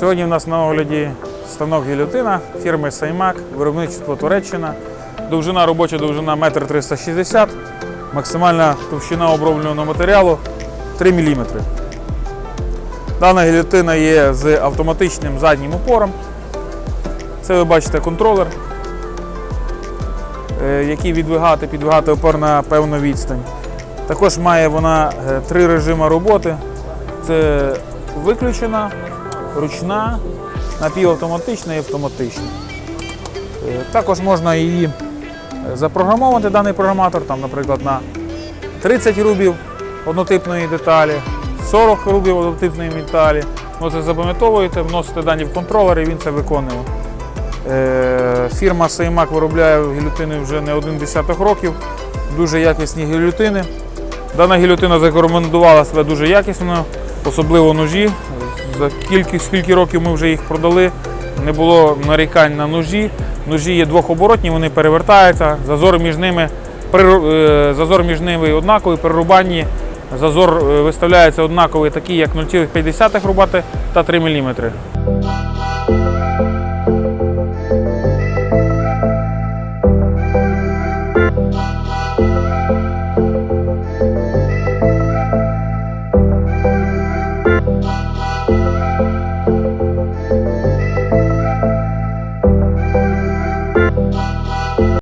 Сьогодні в нас на огляді станок гільотина фірми Саймак, виробництво Туреччина. Довжина робоча довжина 1,360 м, максимальна товщина обробленого матеріалу 3 мм. Дана гільотина є з автоматичним заднім упором. Це ви бачите контролер, е, який відвигати, підвигати опор на певну відстань. Також має вона е, три режими роботи. Це виключена, ручна, напівавтоматична і автоматична. Е, Також можна її запрограмовувати, даний програматор, там, наприклад, на 30 рубів однотипної деталі, 40 рубів однотипної деталі. Це запам'ятовуєте, вносите дані в контролер і він це виконує. Е, Фірма Сеймак виробляє гілютини вже не один десяток років, дуже якісні гілютини. Дана гільотина зарекомендувала себе дуже якісно, особливо ножі. За кількість скільки років ми вже їх продали, не було нарікань на ножі. Ножі є двохоборотні, вони перевертаються, зазор між ними, е, зазор між ними однаковий, при рубанні зазор е, виставляється однаковий, такий як 0,5 рубати та 3 мм.